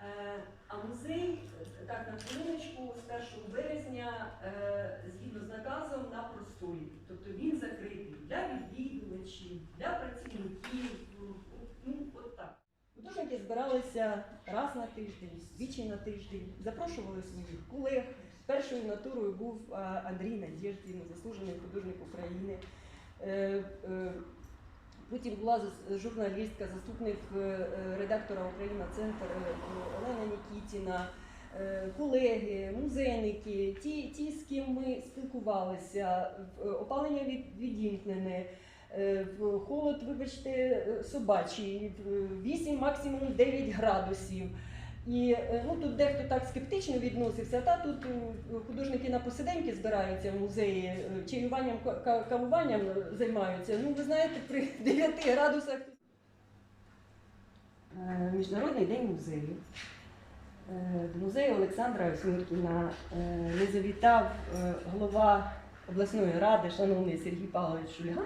Е, А музей, е, так на хвилиночку, з 1 березня, е, згідно з наказом, на простої. Тобто він закритий для відвідувачів, для працівників. Ну, от так. Художники збиралися раз на тиждень, двічі на тиждень, запрошували своїх колег. Першою натурою був Андрій Надєждін, заслужений художник України. Потім була журналістка, заступник е, е, редактора Україна Центр е, Олена Нікітіна, колеги, музейники, ті, ті, з ким ми спілкувалися, опалення від, відімкнене, холод, вибачте, собачий, в- 8, максимум 9 градусів. І е, ну, тут дехто так скептично відносився, та тут е, художники на посиденьки збираються в музеї, е, чаюванням, ка- ка- кавуванням займаються. Ну, ви знаєте, при 9 градусах. Міжнародний день музею. До музею Олександра Смиркіна е, не завітав голова обласної ради, шановний Сергій Павлович Шульга,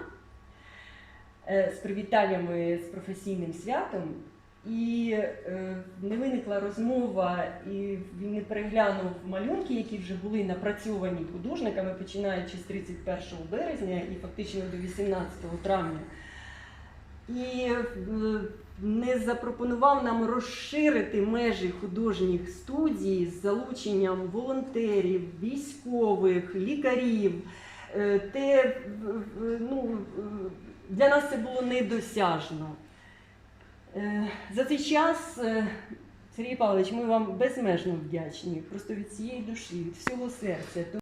з привітаннями з професійним святом. І е, не виникла розмова, і він не переглянув малюнки, які вже були напрацьовані художниками, починаючи з 31 березня і фактично до 18 травня. І е, не запропонував нам розширити межі художніх студій з залученням волонтерів, військових, лікарів. Е, Те, ну, для нас це було недосяжно. Е, За цей час, е, Сергій Павлович, ми вам безмежно вдячні, просто від цієї душі, від всього серця.